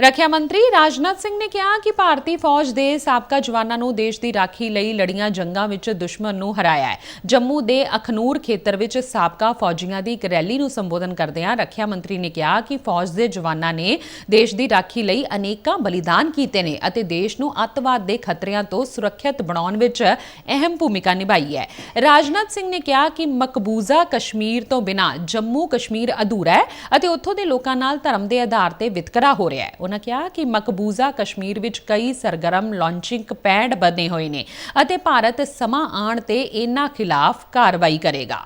ਰੱਖਿਆ ਮੰਤਰੀ ਰਾਜਨਾਥ ਸਿੰਘ ਨੇ ਕਿਹਾ ਕਿ ਭਾਰਤੀ ਫੌਜ ਦੇ ਸਾਬਕਾ ਜਵਾਨਾਂ ਨੂੰ ਦੇਸ਼ ਦੀ ਰਾਖੀ ਲਈ ਲੜੀਆਂ ਜੰਗਾਂ ਵਿੱਚ ਦੁਸ਼ਮਣ ਨੂੰ ਹਰਾਇਆ ਹੈ। ਜੰਮੂ ਦੇ ਅਖਨੂਰ ਖੇਤਰ ਵਿੱਚ ਸਾਬਕਾ ਫੌਜੀਆਂ ਦੀ ਇੱਕ ਰੈਲੀ ਨੂੰ ਸੰਬੋਧਨ ਕਰਦਿਆਂ ਰੱਖਿਆ ਮੰਤਰੀ ਨੇ ਕਿਹਾ ਕਿ ਫੌਜ ਦੇ ਜਵਾਨਾਂ ਨੇ ਦੇਸ਼ ਦੀ ਰਾਖੀ ਲਈ ਅਨੇਕਾਂ ਬਲੀਦਾਨ ਕੀਤੇ ਨੇ ਅਤੇ ਦੇਸ਼ ਨੂੰ ਅੱਤਵਾਦ ਦੇ ਖਤਰਿਆਂ ਤੋਂ ਸੁਰੱਖਿਅਤ ਬਣਾਉਣ ਵਿੱਚ ਅਹਿਮ ਭੂਮਿਕਾ ਨਿਭਾਈ ਹੈ। ਰਾਜਨਾਥ ਸਿੰਘ ਨੇ ਕਿਹਾ ਕਿ ਮਕਬੂਜ਼ਾ ਕਸ਼ਮੀਰ ਤੋਂ ਬਿਨਾਂ ਜੰਮੂ ਕਸ਼ਮੀਰ ਅਧੂਰਾ ਹੈ ਅਤੇ ਉੱਥੋਂ ਦੇ ਲੋਕਾਂ ਨਾਲ ਧਰਮ ਦੇ ਆਧਾਰ ਤੇ ਵਿਤਕਰਾ ਹੋ ਰਿਹਾ ਹੈ। ਉਹਨਾਂ ਕਿਹਾ ਕਿ ਮਕਬੂਜ਼ਾ ਕਸ਼ਮੀਰ ਵਿੱਚ ਕਈ ਸਰਗਰਮ ਲਾਂਚਿੰਗ ਪੈਡ ਬਣੇ ਹੋਏ ਨੇ ਅਤੇ ਭਾਰਤ ਸਮਾਂ ਆਉਣ ਤੇ ਇਹਨਾਂ ਖਿਲਾਫ ਕਾਰਵਾਈ ਕਰੇਗਾ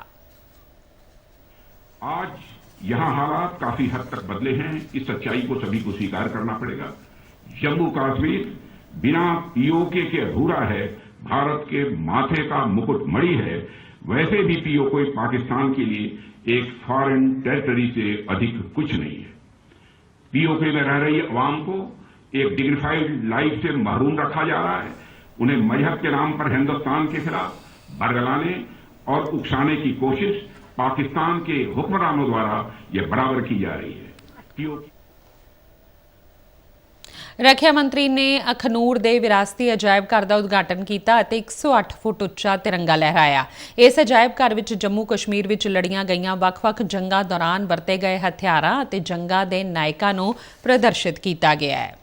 आज यहाँ हालात काफी हद तक बदले हैं इस सच्चाई को सभी को स्वीकार करना पड़ेगा जम्मू कश्मीर बिना पीओके के अधूरा है भारत के माथे का मुकुट मणि है वैसे भी पीओके पाकिस्तान के लिए एक फॉरेन टेरिटरी से अधिक कुछ नहीं है पीओके में रह रही अवाम को एक डिग्निफाइड लाइफ से महरूम रखा जा रहा है। उन्हें मज़हब के नाम पर हिंदुस्तान के खिलाफ बरगलाने और उकसाने की कोशिश पाकिस्तान के हुक्मरानों द्वारा यह बराबर की जा रही है। ਰੱਖਿਆ ਮੰਤਰੀ ਨੇ ਅਖਨੂਰ ਦੇ ਵਿਰਾਸਤੀ ਅਜਾਇਬ ਘਰ ਦਾ ਉਦਘਾਟਨ ਕੀਤਾ ਅਤੇ 108 ਫੁੱਟ ਉੱਚਾ ਤਿਰੰਗਾ ਲਹਿਰਾਇਆ। ਇਸ ਅਜਾਇਬ ਘਰ ਵਿੱਚ ਜੰਮੂ ਕਸ਼ਮੀਰ ਵਿੱਚ ਲੜੀਆਂ ਗਈਆਂ ਵੱਖ-ਵੱਖ ਜੰਗਾਂ ਦੌਰਾਨ ਵਰਤੇ ਗਏ ਹਥਿਆਰਾਂ ਅਤੇ ਜੰਗਾਂ ਦੇ ਨਾਇਕਾਂ ਨੂੰ ਪ੍ਰਦਰਸ਼ਿਤ ਕੀਤਾ ਗਿਆ ਹੈ।